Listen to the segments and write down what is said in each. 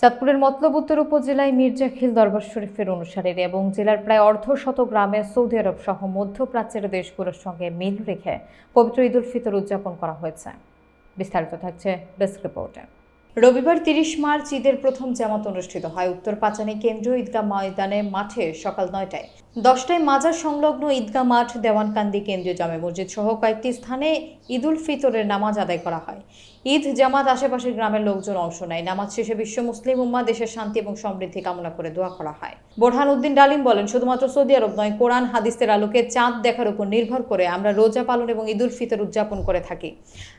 চাঁদপুরের মতলব উত্তর উপজেলায় মির্জা খিল দরবার শরীফের অনুসারীর এবং জেলার প্রায় অর্ধ শত গ্রামে সৌদি আরব সহ মধ্যপ্রাচ্যের দেশগুলোর সঙ্গে মিল রেখে পবিত্র ঈদুল ফিতর উদযাপন করা হয়েছে। বিস্তারিত থাকছে ডেস্ক রিপোর্টে। রবিবার তিরিশ মার্চ ঈদের প্রথম জামাত অনুষ্ঠিত হয়। উত্তর পাচানি কেন্দ্রীয় ঈদগাহ ময়দানে মাঠে সকাল নয়টায় দশটায় মাজার সংলগ্ন ঈদগাহ মাঠ, দেওয়ানকান্দি কেন্দ্রীয় জামে মসজিদ সহ কয়েকটি স্থানে ঈদুল ফিতরের নামাজ আদায় করা হয়। ঈদ, জামাত আশেপাশের গ্রামের লোকজন অংশ নেয়। নামাজ শেষে বিশ্ব মুসলিম উম্মা দেশের শান্তি এবং সমৃদ্ধি কামনা করে দোয়া করা হয়। বোরহান উদ্দিন ডালিম বলেন, শুধুমাত্র সৌদি আরব নয়, কোরআন, হাদিসের আলোকে চাঁদ দেখার উপর নির্ভর করে আমরা রোজা পালন এবং ঈদুল ফিতর উদযাপন করে থাকি।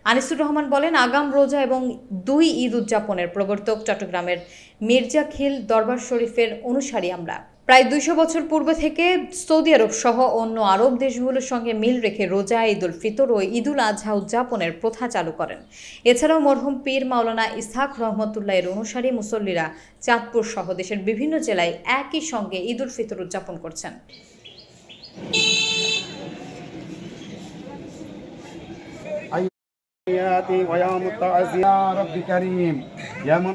আনিসুর রহমান বলেন, আগাম রোজা এবং দুই ঈদ উদযাপনের প্রবর্তক চট্টগ্রামের মির্জা খিল দরবার শরীফের অনুসারী আমরা। প্রায় দুইশো বছর পূর্বে থেকে সৌদি আরব সহ অন্য আরব দেশগুলোর সঙ্গে মিল রেখে রোজা ঈদুল ফিতর ও ঈদুল আজহা উদযাপনের প্রথা চালু করেন এছাড়াও মরহুম পীর মাওলানা ইসহাক রহমতুল্লাহ এর অনুসারী মুসল্লিরা চাঁদপুর সহ দেশের বিভিন্ন জেলায় একই সঙ্গে ঈদুল ফিতর উদযাপন করছেন ياتي ويا متعز يا رب كريم يا من